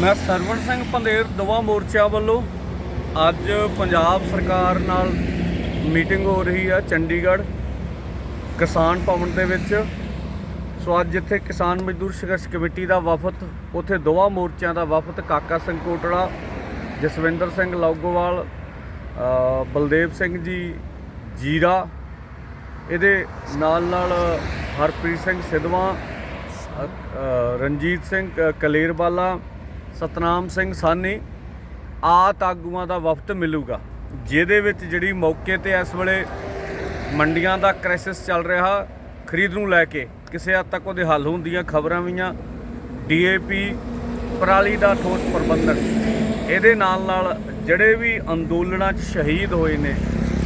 ਮੈਂ ਸਰਵਣ ਸਿੰਘ ਪੰਦੇਰ ਦੋਵਾਂ ਮੋਰਚਿਆਂ ਵੱਲੋਂ ਅੱਜ ਪੰਜਾਬ ਸਰਕਾਰ ਨਾਲ ਮੀਟਿੰਗ ਹੋ ਰਹੀ ਹੈ ਚੰਡੀਗੜ੍ਹ ਕਿਸਾਨ ਭਵਨ ਦੇ ਵਿੱਚ। ਸੋ ਅੱਜ ਜਿੱਥੇ ਕਿਸਾਨ ਮਜ਼ਦੂਰ ਸੰਘਰਸ਼ ਕਮੇਟੀ ਦਾ ਵਫਦ, ਉੱਥੇ ਦੋਵਾਂ ਮੋਰਚਿਆਂ ਦਾ ਵਫਦ, ਕਾਕਾ ਸਿੰਘ ਕੋਟੜਾ, ਜਸਵਿੰਦਰ ਸਿੰਘ ਲੌਗੋਵਾਲ ਬਲਦੇਵ ਸਿੰਘ ਜੀ ਜੀਰਾ, ਇਹਦੇ ਨਾਲ ਨਾਲ ਹਰਪ੍ਰੀਤ ਸਿੰਘ ਸਿੱਧਵਾਂ ਰਣਜੀਤ ਸਿੰਘ ਕਲੇਰਵਾਲਾ ਸਤਨਾਮ ਸਿੰਘ ਸਾਨੀ ਆਤ ਆਗੂਆਂ ਦਾ ਵਫਦ ਮਿਲੂਗਾ, ਜਿਹਦੇ ਵਿੱਚ ਜਿਹੜੀ ਮੌਕੇ ਤੇ ਇਸ ਵੇਲੇ ਮੰਡੀਆਂ ਦਾ ਕ੍ਰਾਈਸਿਸ ਚੱਲ ਰਿਹਾ, ਖਰੀਦ ਨੂੰ ਲੈ ਕੇ ਕਿਸੇ ਹੱਦ ਤੱਕ ਉਹਦੇ ਹੱਲ ਹੁੰਦੀਆਂ ਖਬਰਾਂ ਵੀਆਂ ਡੀਏਪੀ ਪਰਾਲੀ ਦਾ ਠੋਸ ਪ੍ਰਬੰਧਨ, ਇਹਦੇ ਨਾਲ ਨਾਲ ਜਿਹੜੇ ਵੀ ਅੰਦੋਲਨਾਂ 'ਚ ਸ਼ਹੀਦ ਹੋਏ ਨੇ,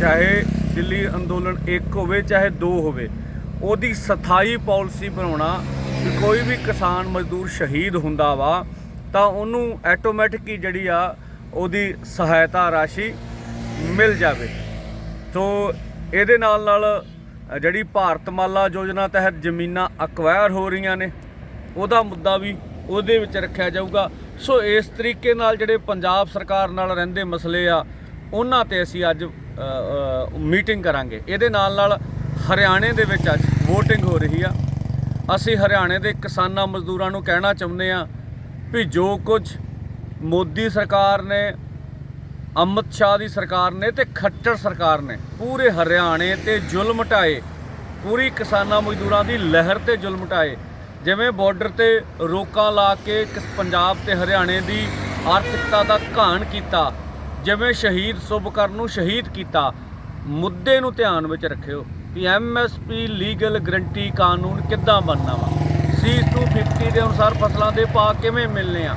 ਚਾਹੇ ਦਿੱਲੀ ਅੰਦੋਲਨ ਇੱਕ ਹੋਵੇ, ਚਾਹੇ ਦੋ ਹੋਵੇ, ਉਹਦੀ ਸਥਾਈ ਪਾਲਿਸੀ ਬਣਾਉਣਾ ਕਿ ਕੋਈ ਵੀ ਕਿਸਾਨ ਮਜ਼ਦੂਰ ਸ਼ਹੀਦ ਹੁੰਦਾ ਵਾ ਤਾਂ ਉਹਨੂੰ ਆਟੋਮੈਟਿਕ ਹੀ ਜਿਹੜੀ ਆ ਉਹਦੀ ਸਹਾਇਤਾ ਰਾਸ਼ੀ ਮਿਲ ਜਾਵੇ। ਸੋ ਇਹਦੇ ਨਾਲ ਨਾਲ ਅ, ਜਿਹੜੀ ਭਾਰਤਮਾਲਾ ਯੋਜਨਾ ਤਹਿਤ ਜ਼ਮੀਨਾਂ ਅਕਵਾਇਰ ਹੋ ਰਹੀਆਂ ਨੇ ਉਹਦਾ ਮੁੱਦਾ ਵੀ ਉਹਦੇ ਵਿੱਚ ਰੱਖਿਆ ਜਾਊਗਾ। ਸੋ ਇਸ ਤਰੀਕੇ ਨਾਲ ਜਿਹੜੇ ਪੰਜਾਬ ਸਰਕਾਰ ਨਾਲ ਰਹਿੰਦੇ ਮਸਲੇ ਆ ਉਹਨਾਂ ਤੇ ਅਸੀਂ ਅੱਜ ਮੀਟਿੰਗ ਕਰਾਂਗੇ। ਇਹਦੇ ਨਾਲ ਨਾਲ ਹਰਿਆਣੇ ਦੇ ਵਿੱਚ ਅੱਜ VOTING ਹੋ ਰਹੀ ਆ। ਅਸੀਂ ਹਰਿਆਣੇ ਦੇ ਕਿਸਾਨਾਂ ਮਜ਼ਦੂਰਾਂ ਨੂੰ ਕਹਿਣਾ ਚਾਹੁੰਦੇ ਆ ਵੀ ਜੋ ਕੁਝ ਮੋਦੀ ਸਰਕਾਰ ਨੇ ਅਮਿਤ ਸ਼ਾਹ ਦੀ ਸਰਕਾਰ ਨੇ ਤੇ ਖੱਟਰ ਸਰਕਾਰ ਨੇ ਪੂਰੇ ਹਰਿਆਣੇ ਤੇ ਜ਼ੁਲਮ ਢਾਏ, ਪੂਰੀ ਕਿਸਾਨਾਂ ਮਜ਼ਦੂਰਾਂ ਦੀ ਲਹਿਰ ਤੇ ਜ਼ੁਲਮ ਢਾਏ, ਜਿਵੇਂ ਬਾਰਡਰ ਤੇ ਰੋਕਾਂ ਲਾ ਕੇ ਕਿਸ ਪੰਜਾਬ ਤੇ ਹਰਿਆਣੇ ਦੀ ਆਰਥਿਕਤਾ ਦਾ ਘਾਣ ਕੀਤਾ, ਜਿਵੇਂ ਸ਼ਹੀਦ ਸੁਭਕਰਨ ਨੂੰ ਸ਼ਹੀਦ ਕੀਤਾ, ਮੁੱਦੇ ਨੂੰ ਧਿਆਨ ਵਿੱਚ ਰੱਖਿਓ ਕਿ ਐਮਐਸਪੀ ਲੀਗਲ ਗਰੰਟੀ ਕਾਨੂੰਨ ਕਿੱਦਾਂ ਬਣਨਾ ਵਾ। C250 ਦੇ ਅਨੁਸਾਰ ਫਸਲਾਂ ਦੇ ਭਾਅ ਕਿਵੇਂ ਮਿਲਨੇ ਆ?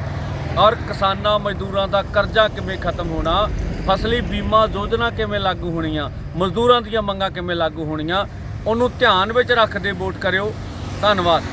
ਔਰ ਕਿਸਾਨਾਂ, ਮਜ਼ਦੂਰਾਂ ਦਾ ਕਰਜ਼ਾ ਕਿਵੇਂ ਖਤਮ ਹੋਣਾ? ਫਸਲੀ ਬੀਮਾ ਯੋਜਨਾ ਕਿਵੇਂ ਲਾਗੂ ਹੋਣੀਆਂ? ਮਜ਼ਦੂਰਾਂ ਦੀਆਂ ਮੰਗਾਂ ਕਿਵੇਂ ਲਾਗੂ ਹੋਣੀਆਂ? ਉਹਨੂੰ ਧਿਆਨ ਵਿੱਚ ਰੱਖਦੇ ਵੋਟ ਕਰਿਓ। ਧੰਨਵਾਦ।